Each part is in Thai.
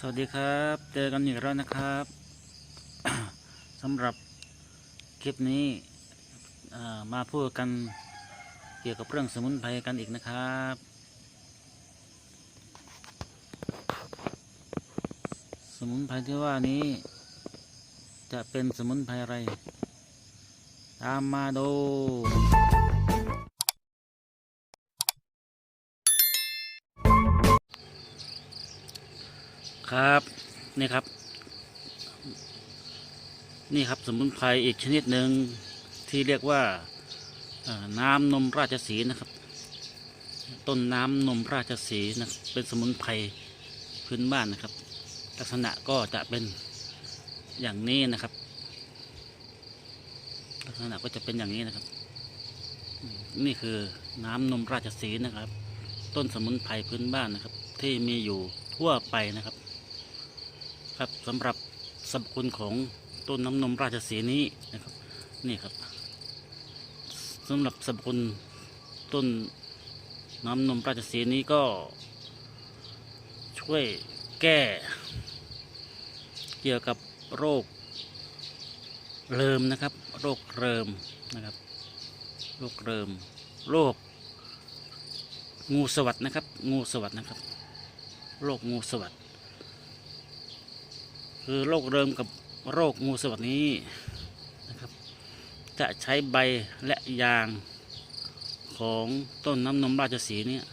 สวัสดีครับ เจอกันอีกแล้วนะครับสำหรับคลิปนี้มาพูดกันเกี่ยวกับเรื่องสมุนไพรกันอีกนะครับ สมุนไพรที่ว่านี้ จะเป็นสมุนไพรอะไร ตามมาดู ครับนี่ครับ นี่ครับสมุนไพรอีกชนิดหนึ่งที่เรียกว่าน้ำนมราชสีนะครับ ต้นน้ำนมราชสีนะเป็นสมุนไพรพื้นบ้านนะครับ ลักษณะก็จะเป็นอย่างนี้นะครับ ลักษณะก็จะเป็นอย่างนี้นะครับ นี่คือน้ำนมราชสีนะครับ ต้นสมุนไพรพื้นบ้านนะครับ ที่มีอยู่ทั่วไปนะครับ ครับสำหรับสรรพคุณของต้นน้ำนมราชสีนี้นะครับนี่ครับสำหรับสรรพคุณต้นน้ำนมราชสีนี้ก็ช่วยแก้ เกี่ยวกับโรคเริมนะครับ โรคเริมนะครับ โรคเริม โรคงูสวัสดนะครับ งูสวัสดนะครับ โรคงูสวัสด คือโรคเริมกับโรคงูสวัสดนี้นะครับ จะใช้ใบและยางของต้นน้ำนมราชสีเนี่ย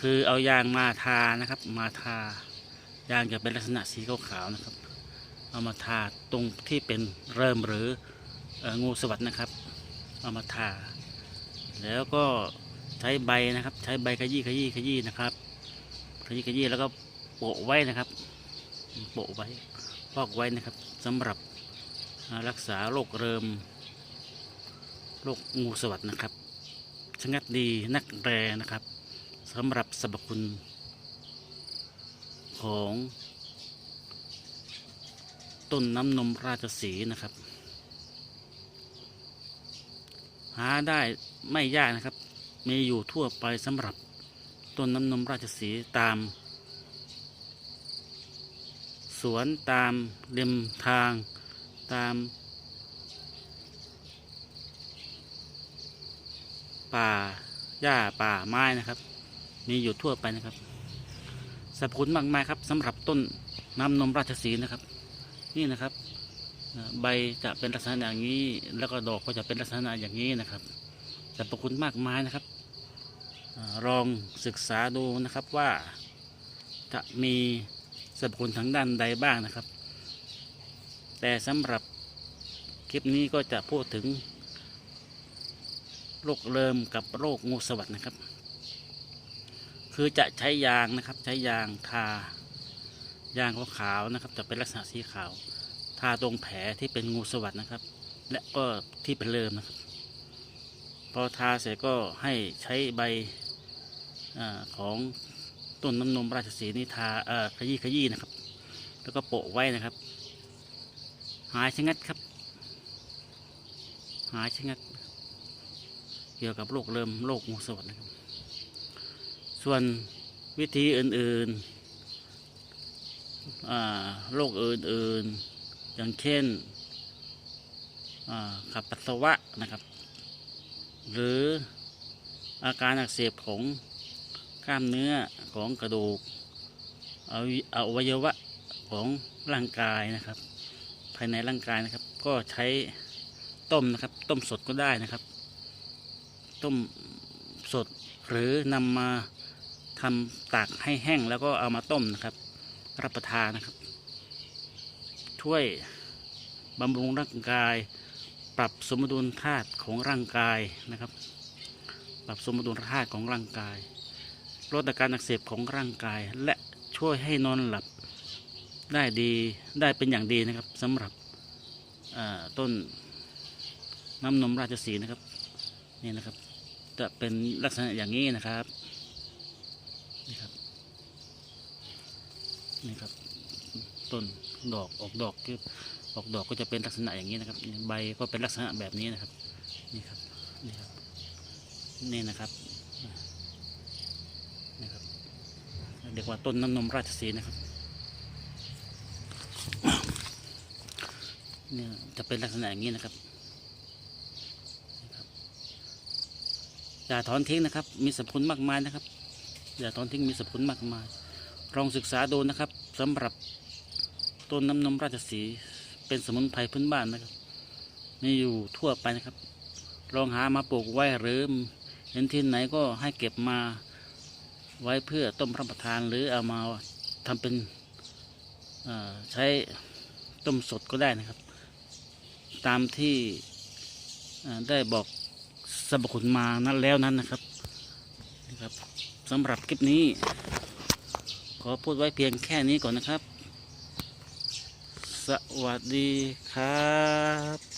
คือเอายางมาทานะครับ มาทายางจะเป็นลักษณะสีขาวๆนะครับ เอามาทาตรงที่เป็นเริมหรือองูสวัสดนะครับ เอามาทา แล้วก็ใช้ใบนะครับ ใช้ใบขยี้ขยี้ขยี้นะครับขยี้ขยี้แล้วก็โปะไว้นะครับ โปะไว้พอกไว้นะครับสำหรับรักษาโรคเริมโรคงูสวัสดนะครับชงัดดีนักแรนะครับสำหรับสรรพคุณของต้นน้ำนมราชสีนะครับ หาได้ไม่ยากนะครับ มีอยู่ทั่วไปสำหรับต้นน้ำนมราชสีตาม สวนตามริมทางตาม ป่าหญ้าป่าไม้นะครับ มีอยู่ทั่วไปนะครับสรรพคุณมากมายครับสำหรับต้นน้ำนมราชสีนะครับ นี่นะครับ ใบจะเป็นลักษณะอย่างนี้ แล้วก็ดอกก็จะเป็นลักษณะอย่างนี้นะครับสรรพคุณมากมายนะครับลองศึกษาดูนะครับว่าจะมี สรรพคุณทางด้านใดบ้างนะครับ แต่สำหรับคลิปนี้ก็จะพูดถึงโรคเริมกับโรคงูสวัสดนะครับ คือจะใช้ยางนะครับใช้ยางทายางขาวๆนะครับ จะเป็นลักษณะสีขาว ทาตรงแผลที่เป็นงูสวัสดนะครับ และก็ที่เป็นเริมนะครับพอทาเสร็จก็ให้ใช้ใบอของ ต้นน้ำนมราชสีนี่ทาเอ่อขยี้ขยี้นะครับ แล้วก็โปะไว้นะครับ หายชะงัดครับ หายชะงัด เกี่ยวกับโรคเริมโรคงูสวัดนะครับ ส่วนวิธีอื่นๆโรคอื่นๆ อย่างเช่นขับปัสสาวะนะครับ หรืออาการอักเสบของ กล้ามเนื้อของกระดูกเอวัยอวัยวะของร่างกายนะครับ ภายในร่างกายนะครับ ก็ใช้ต้มนะครับ ต้มสดก็ได้นะครับ ต้มสดหรือนำมาทำตากให้แห้งแล้วก็เอามาต้มนะครับ รับประทานนะครับ ช่วยบำรุงร่างกาย ปรับสมดุลธาตุของร่างกายนะครับ ปรับสมดุลธาตุของร่างกาย ลดอาการอักเสบของร่างกาย และช่วยให้นอนหลับได้ดีได้เป็นอย่างดีนะครับสำหรับต้นน้ำนมราชสีห์นะครับนี่นะครับ จะเป็นลักษณะอย่างนี้นะครับนี่ครับนี่ครับต้นดอกออกดอกคือออกดอกก็จะเป็นลักษณะอย่างนี้นะครับ ใบก็เป็นลักษณะแบบนี้นะครับนี่ครับนี่ครับนี่นะครับ นี่ครับ ใบ เรียกว่าต้นน้ำนมราชสีนะครับเนี่ยจะเป็นลักษณะอย่างนี้นะครับอย่าถอนทิ้งนะครับ มีสรรพคุณมากมายนะครับอย่าถอนทิ้งมีสรรพคุณมากมายลองศึกษาดูนะครับสำหรับต้นน้ำนมราชสีเป็นสมุนไพรพื้นบ้านนะครับมีอยู่ทั่วไปนะครับ ลองหามาปลูกไว้หรือเห็นที่ไหนก็ให้เก็บมา ไว้เพื่อต้มรับประทานหรือเอามาทำเป็นใช้ต้มสดก็ได้นะครับ ตามที่ได้บอกสรรพคุณมานั้นแล้วนั้นนะครับนะครับสำหรับคลิปนี้ ขอพูดไว้เพียงแค่นี้ก่อนนะครับ สวัสดีครับ